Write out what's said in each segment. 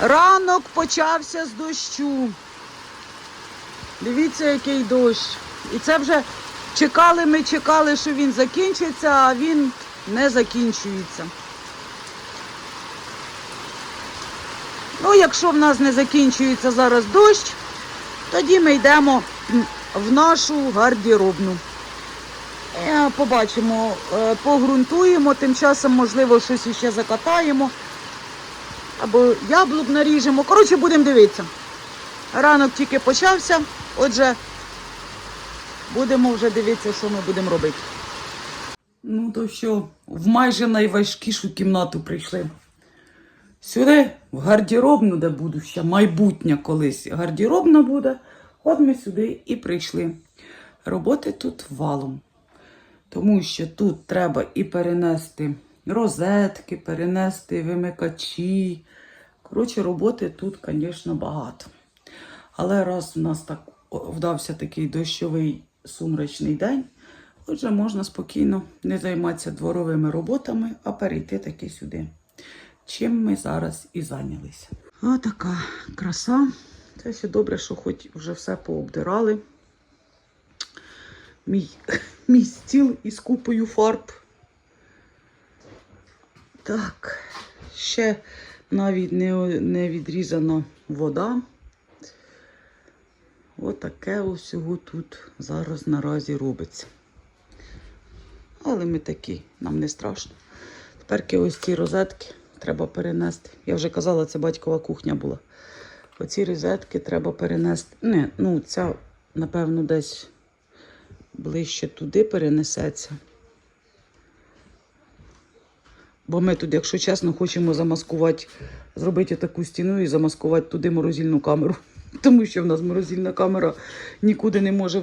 Ранок почався з дощу. Дивіться, який дощ. І це вже чекали, ми чекали, що він закінчиться, а він не закінчується. Ну, якщо в нас не закінчується зараз дощ, тоді ми йдемо в нашу гардеробну. Е, Побачимо, е, погрунтуємо, тим часом, можливо, щось іще закатаємо. Або яблук наріжемо. Коротше, будемо дивитися. Ранок тільки почався, отже, будемо вже дивитися, що ми будемо робити. Ну, то що, в майже найважкішу кімнату прийшли. Сюди, в гардеробну, де буду ще майбутня колись гардеробна буде. От ми сюди і прийшли. Роботи тут валом. Тому що тут треба і перенести розетки, перенести вимикачі. Коротше, роботи тут, звісно, багато. Але раз у нас так вдався такий дощовий сумрачний день, отже, можна спокійно не займатися дворовими роботами, а перейти таки сюди. Чим ми зараз і зайнялися. Отака краса. Це ще добре, що хоч вже все пообдирали. Мій, мій стіл із купою фарб. Так, ще навіть не, не відрізана вода. Отаке усього тут зараз наразі робиться. Але ми такі, нам не страшно. Тепер ось ці розетки треба перенести. Я вже казала, це батькова кухня була. Оці розетки треба перенести. Не, ну ця, напевно, десь ближче туди перенесеться. Бо ми тут, якщо чесно, хочемо замаскувати, зробити таку стіну і замаскувати туди морозильну камеру. Тому що в нас морозильна камера нікуди не може, е,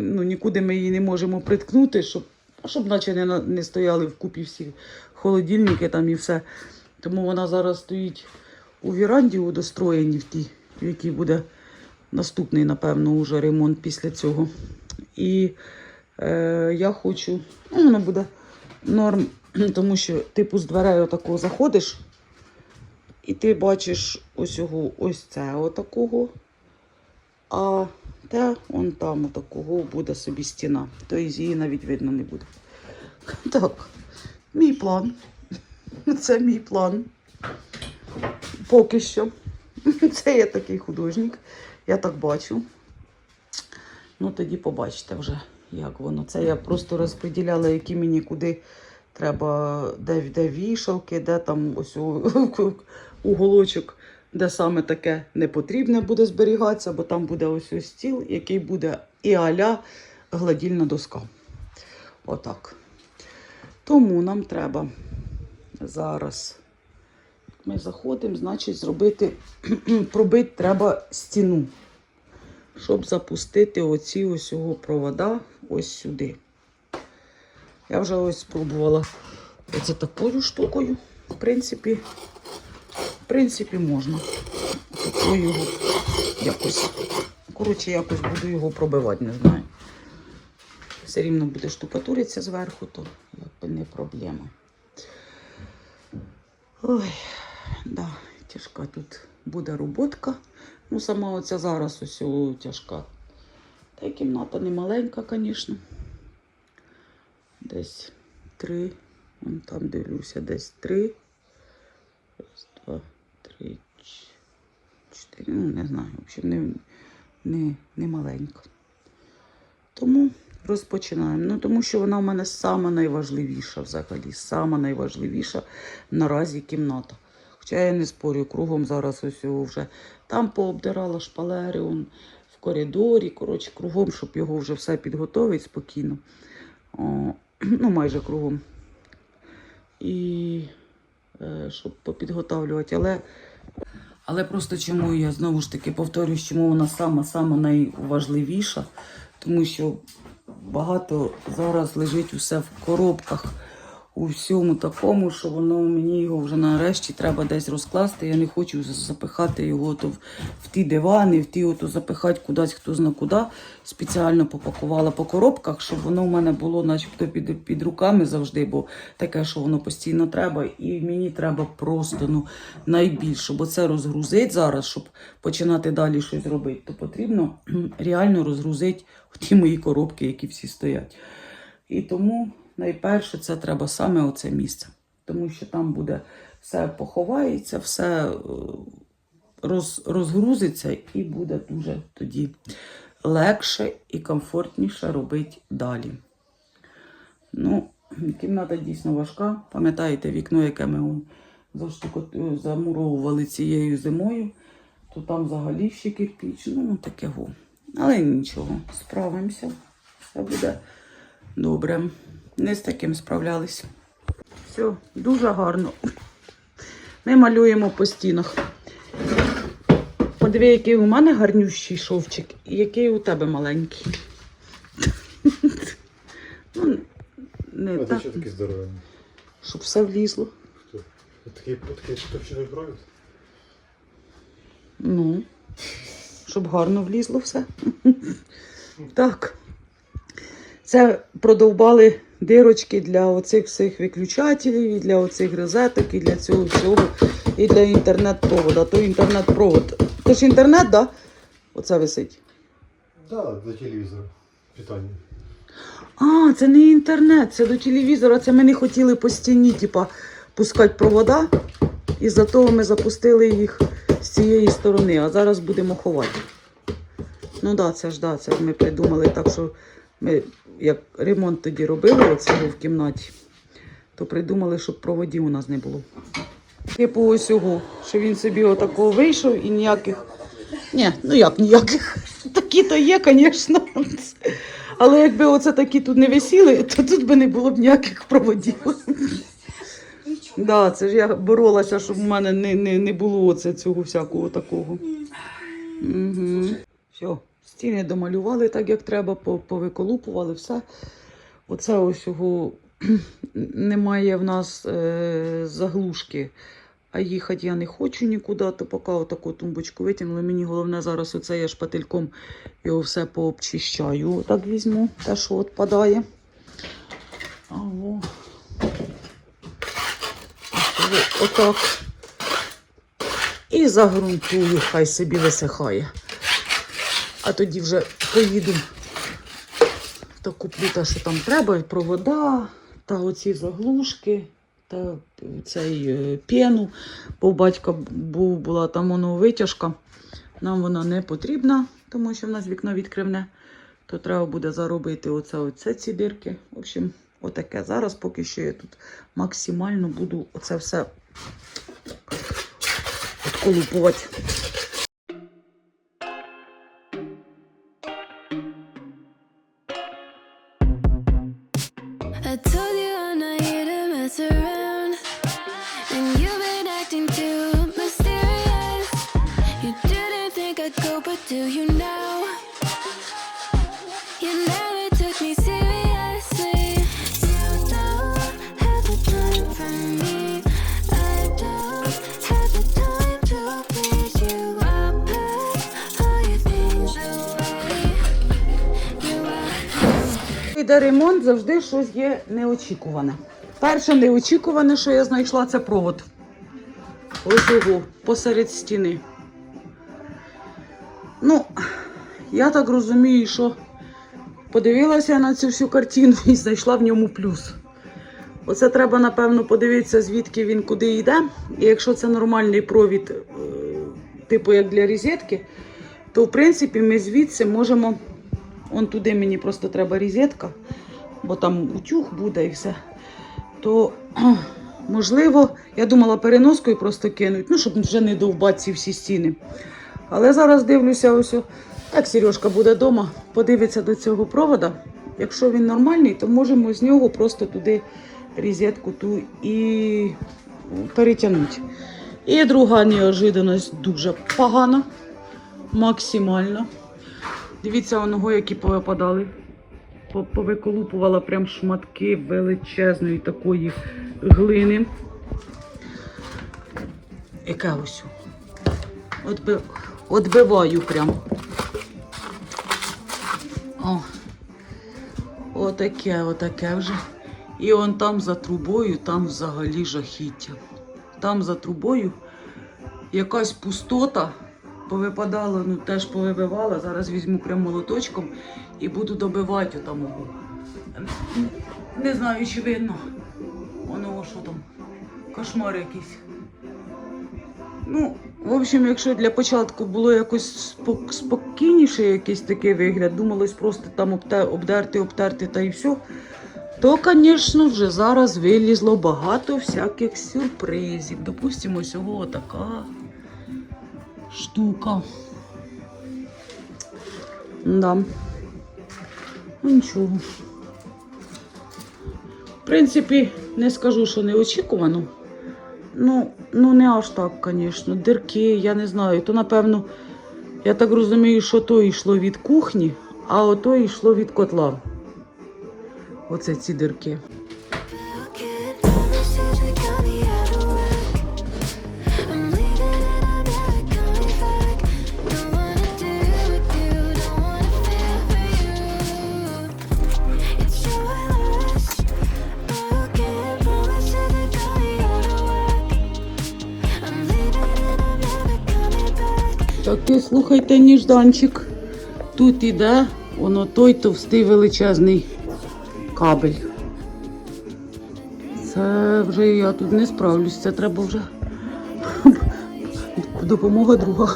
ну, нікуди ми її не можемо приткнути, щоб, щоб наче не, не стояли вкупі всі холодильники там і все. Тому вона зараз стоїть у віранді у достроєнні в тій, в якій буде наступний, напевно, уже ремонт після цього. І е, я хочу, ну, воно буде норм, тому що типу з дверей отакого заходиш, і ти бачиш ось ось це отакого, а те он там отакого буде собі стіна. Тобто її навіть видно не буде. Так, мій план. Це мій план. Поки що. Це я такий художник. Я так бачу. Ну, тоді побачите вже, як воно. Це я просто розподіляла, які мені куди треба, де, де вішалки, де там ось у- уголочок, де саме таке не потрібне буде зберігатися, бо там буде ось ось стіл, який буде і аля гладільна доска. Отак. Тому нам треба зараз. Ми заходимо, значить, зробити, пробити треба стіну, щоб запустити оці ось його провода ось сюди. Я вже ось спробувала оце такою штукою. В принципі, в принципі, можна. Такою його якось. Коротше, якось буду його пробивати, не знаю. Все рівно буде штукатуритися зверху, то якби не проблема. Ой, да, тяжка тут буде роботка. Ну, сама оця зараз ось тяжка. Та й кімната не маленька, звісно. Десь три. Вон там дивлюся, десь три. Раз, два, три, чотири. Ну, не знаю, взагалі не, не, не маленька. Тому розпочинаємо. Ну, тому що вона в мене сама найважливіша взагалі. Сама найважливіша наразі кімната. Хоча я не спорю, кругом зараз ось вже там пообдирала шпалери, он в коридорі. Коротше, кругом, щоб його вже все підготовити спокійно. ну, майже кругом. І е, щоб попідготавлювати. Але, але просто чому я знову ж таки повторюю, чому вона сама-сама найважливіша. Тому що багато зараз лежить усе в коробках у всьому такому, що воно мені його вже нарешті треба десь розкласти. Я не хочу запихати його то в, ті дивани, в ті ото запихати кудись хто зна куди. Спеціально попакувала по коробках, щоб воно в мене було начебто під, під руками завжди, бо таке, що воно постійно треба. І мені треба просто ну, найбільше, бо це розгрузить зараз, щоб починати далі щось робити, то потрібно реально розгрузити ті мої коробки, які всі стоять. І тому найперше це треба саме оце місце. Тому що там буде все поховається, все е, роз, розгрузиться і буде дуже тоді легше і комфортніше робити далі. Ну, кімната дійсно важка. Пам'ятаєте вікно, яке ми замуровували цією зимою, то там взагалі ще кирпіч, ну таке во. Але нічого, справимося. Все буде добре. Не з таким справлялись. Все, дуже гарно. Ми малюємо по стінах. Подиви, який у мене гарнющий шовчик, і який у тебе маленький. Ну, не А ти так, що такий здоровий? щоб все влізло. Такий товщиною брові? Ну, щоб гарно влізло все. Так. Це продовбали дирочки для оцих всіх виключателів, і для оцих розеток, і для цього всього, і для інтернет-проводу. То інтернет-провод. То ж інтернет, так? Да? Оце висить. Да, для телевізора. Питання. А, це не інтернет, це до телевізора. Це ми не хотіли по стіні, типа, пускати провода. І за того ми запустили їх з цієї сторони, а зараз будемо ховати. Ну да, це ж да, це ж ми придумали так, що ми як ремонт тоді робили оцього в кімнаті, то придумали, щоб проводів у нас не було. Типу ось його, що він собі отакого вийшов і ніяких. Ні, ну як ніяких. Такі то є, звісно. Але якби оце такі тут не висіли, то тут би не було б ніяких проводів. Да, це ж я боролася, щоб в мене не, не, не було оце цього всякого такого. Угу. Все, стіни домалювали так, як треба, повиколупували все. Оце ось його немає в нас е, заглушки. А їхати я не хочу нікуди, то поки отаку тумбочку витягнули. Мені головне зараз оце я шпательком його все пообчищаю. Отак візьму, те, що відпадає. Аво. Отак. І загрунтую, хай собі висихає. А тоді вже поїду та куплю те, що там треба, і провода, та оці заглушки, та цей е, пену. Бо у батька був, була там воно витяжка. Нам вона не потрібна, тому що в нас вікно відкривне. То треба буде заробити оце, оце ці дирки. В общем, отаке. Зараз поки що я тут максимально буду оце все відколупувати. Іде ремонт, завжди щось є неочікуване. Перше неочікуване, що я знайшла, це провод. Ось його посеред стіни. Ну, я так розумію, що подивилася на цю всю картину і знайшла в ньому плюс. Оце треба, напевно, подивитися, звідки він куди йде. І якщо це нормальний провід, е, типу як для розетки, то в принципі ми звідси можемо. Он туди мені просто треба розетка, бо там утюг буде і все. То можливо, я думала переноскою просто кинуть, ну, щоб вже не довбати ці всі стіни. Але зараз дивлюся, ось так Сережка буде вдома, подивиться до цього провода. Якщо він нормальний, то можемо з нього просто туди розетку ту і перетягнути. І друга неожиданність дуже погана, максимально. Дивіться, оного, які повипадали. по- повиколупувала прям шматки величезної такої глини. Яке ось. Отби... Отбиваю прям. О. Отаке, отаке вже. І он там за трубою, там взагалі жахіття. Там за трубою якась пустота повипадала, ну теж повибивала. Зараз візьму прям молоточком і буду добивати отам. Не знаю, чи видно. Воно що там. Кошмар якийсь. Ну, в общем, якщо для початку було якось спок- спокійніше якийсь такий вигляд, думалось просто там обдерти, обтерти та і все, то, звісно, вже зараз вилізло багато всяких сюрпризів. Допустимо, всього така штука. Да. Ну, нічого. В принципі, не скажу, що неочікувано. Ну, ну не аж так, звісно. Дирки, я не знаю. То, напевно, я так розумію, що то йшло від кухні, а ото йшло від котла. Оце ці дирки. Back. Слухайте, ніжданчик. Тут іде воно той товстий величезний кабель. Це вже я тут не справлюсь, це треба вже допомога друга.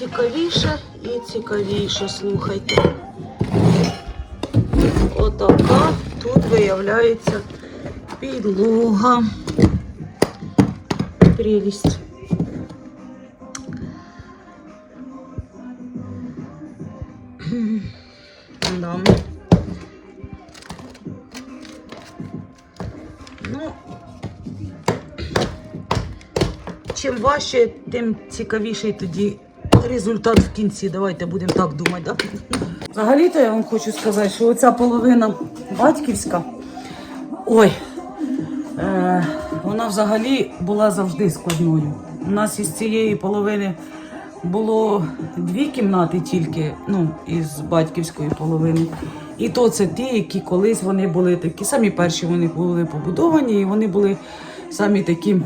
Цікавіше і цікавіше, слухайте. Отака тут виявляється підлога. Прелість. Да. Ну, чим важче, тим цікавіший тоді результат в кінці. Давайте будемо так думати. Да? Взагалі-то я вам хочу сказати, що оця половина батьківська, ой, е, вона взагалі була завжди складною. У нас із цієї половини було дві кімнати тільки, ну, із батьківської половини. І то це ті, які колись вони були такі. Самі перші вони були побудовані, і вони були самі такі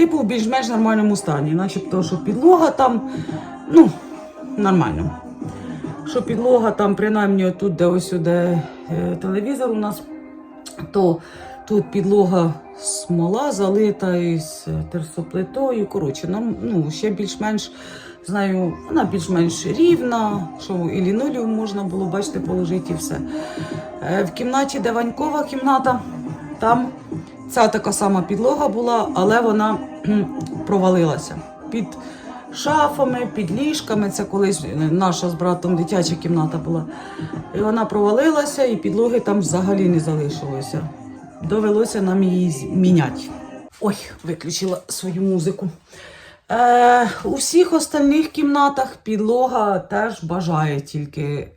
типу в більш-менш нормальному стані. Начебто, що підлога там, ну, нормально. Що підлога там, принаймні, тут, де ось де телевізор у нас, то тут підлога смола залита із е, терсоплитою. Коротше, ну, ще більш-менш знаю, вона більш-менш рівна, що і лінолеум можна було, бачите, положити і все. Е, В кімнаті, де Ванькова кімната, там ця така сама підлога була, але вона провалилася. Під шафами, під ліжками. Це колись наша з братом дитяча кімната була. І вона провалилася, і підлоги там взагалі не залишилося. Довелося нам її міняти. Ой, виключила свою музику. Е, у всіх остальних кімнатах підлога теж бажає тільки е,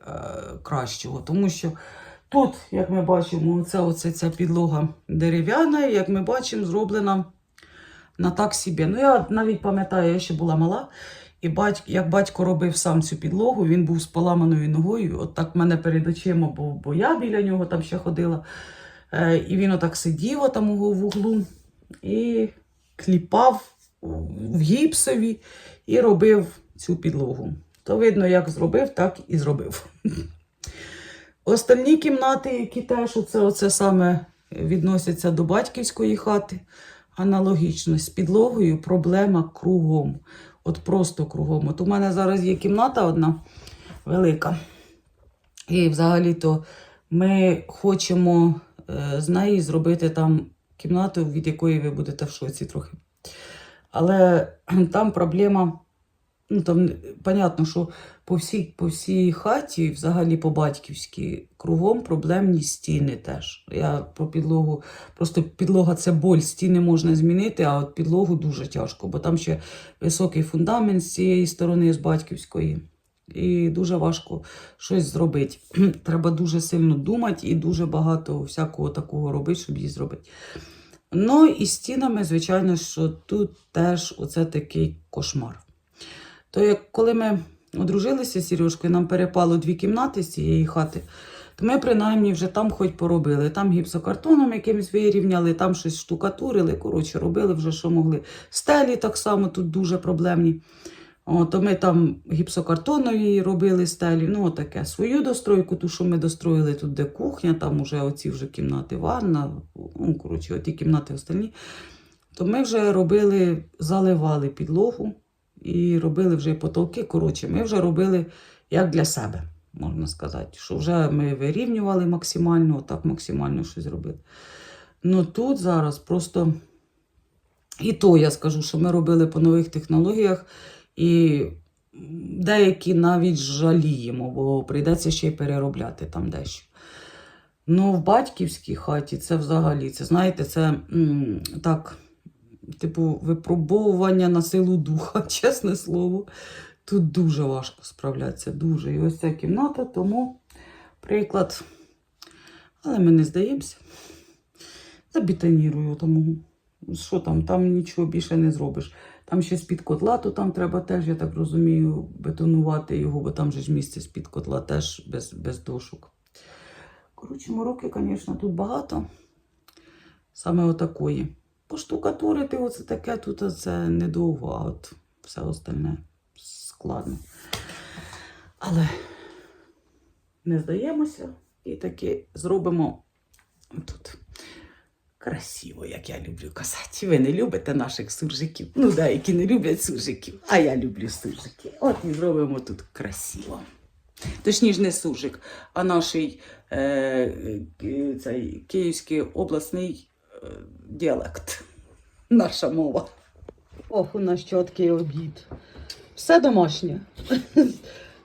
кращого, тому що тут, як ми бачимо, це оце, ця підлога дерев'яна, як ми бачимо, зроблена на так собі. Ну, я навіть пам'ятаю, я ще була мала, і батько, як батько робив сам цю підлогу, він був з поламаною ногою. От так мене перед очима, бо, бо я біля нього там ще ходила. Е, і він отак сидів там у вуглу. І кліпав в гіпсові і робив цю підлогу. То видно, як зробив, так і зробив. Остальні кімнати, які теж оце, оце саме відносяться до батьківської хати, аналогічно з підлогою проблема кругом. От просто кругом. От у мене зараз є кімната одна велика. І взагалі-то ми хочемо е, з неї зробити там кімнату, від якої ви будете в шоці трохи. Але там проблема. Ну, там, понятно, що по всій, по всій хаті, взагалі по батьківській, кругом проблемні стіни теж. Я про підлогу, просто підлога це боль, стіни можна змінити, а от підлогу дуже тяжко, бо там ще високий фундамент з цієї сторони, з батьківської. І дуже важко щось зробити. Треба дуже сильно думати і дуже багато всякого такого робити, щоб її зробити. Ну і стінами, звичайно, що тут теж оце такий кошмар. То як коли ми одружилися з Сережкою, нам перепало дві кімнати з цієї хати, то ми принаймні вже там хоч поробили. Там гіпсокартоном якимось вирівняли, там щось штукатурили, коротше, робили вже, що могли. Стелі так само тут дуже проблемні. О, то ми там гіпсокартонові робили стелі, ну таке. Свою достройку, ту, що ми достроїли тут, де кухня, там уже оці вже кімнати, ванна, ну, коротше, оті кімнати остальні. То ми вже робили, заливали підлогу і робили вже потолки. Коротше, ми вже робили як для себе, можна сказати. Що вже ми вирівнювали максимально, так максимально щось робили. Ну тут зараз просто. І то я скажу, що ми робили по нових технологіях, і деякі навіть жаліємо, бо прийдеться ще й переробляти там дещо. Ну, в батьківській хаті це взагалі, це знаєте, це м, так, типу, випробовування на силу духа, чесне слово. Тут дуже важко справлятися, дуже. І ось ця кімната, тому приклад. Але ми не здаємося. Забетонірую тому. Що там, там нічого більше не зробиш. Там ще з-під котла, то там треба теж, я так розумію, бетонувати його, бо там же ж місце з-під котла теж без, без дошок. Коротше, мороки, звісно, тут багато. Саме отакої. Поштукатурити оце таке тут це недовго, а от все остальне складно. Але не здаємося і таки зробимо тут красиво, як я люблю казати. Ви не любите наших суржиків. Ну, деякі не люблять суржиків, а я люблю суржики. От і зробимо тут красиво. Точніше, не суржик, а наш е, е, цей київський обласний діалект. Наша мова. Ох, у нас чіткий обід. Все домашнє.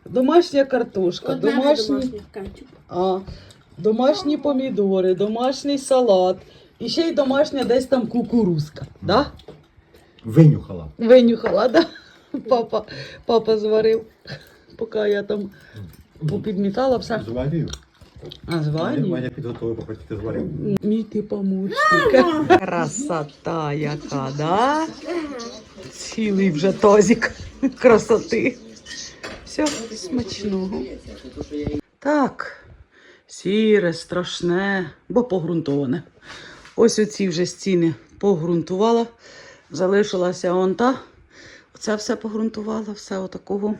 Домашня картошка, домашні, а, домашні помідори, домашній салат. І ще й домашня десь там кукурузка. Да? Винюхала. Винюхала, да? Папа, папа зварив, поки я там попідмітала все. Зварив. А звані? Ваня підготовив, поки ти зварив. Мій ти помощник. Красота яка, да? Цілий вже тазик красоти. Все, смачного. Так, сіре, страшне, бо погрунтоване. Ось оці вже стіни погрунтувала. Залишилася он та. Оце все погрунтувала, все отакого.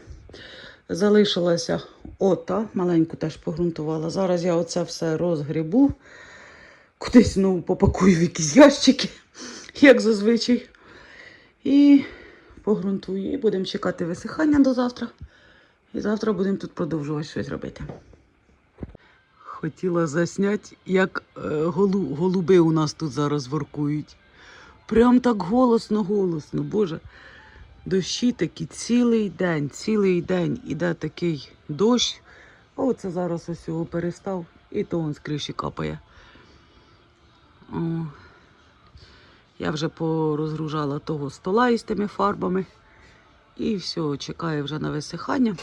Залишилася ота, маленьку теж погрунтувала. Зараз я оце все розгрібу. Кудись знову попакую в якісь ящики, як зазвичай. І погрунтую. І будемо чекати висихання до завтра. І завтра будемо тут продовжувати щось робити. Хотіла засняти, як е, голу, голуби у нас тут зараз воркують. Прям так голосно, голосно. Боже. Дощі такі цілий день, цілий день іде такий дощ. Оце зараз ось його перестав, і то он з криші капає. О. Я вже порозгружала того стола із тими фарбами. І все, чекаю вже на висихання.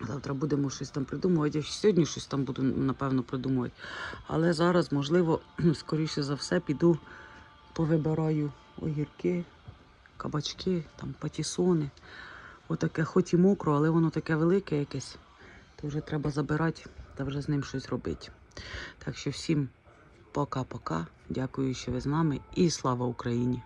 Завтра будемо щось там придумувати. Я сьогодні щось там буду, напевно, придумувати. Але зараз, можливо, скоріше за все, піду повибираю огірки, кабачки, там патісони. Отаке, хоч і мокро, але воно таке велике якесь. То вже треба забирати та вже з ним щось робити. Так що всім пока-пока. Дякую, що ви з нами і слава Україні!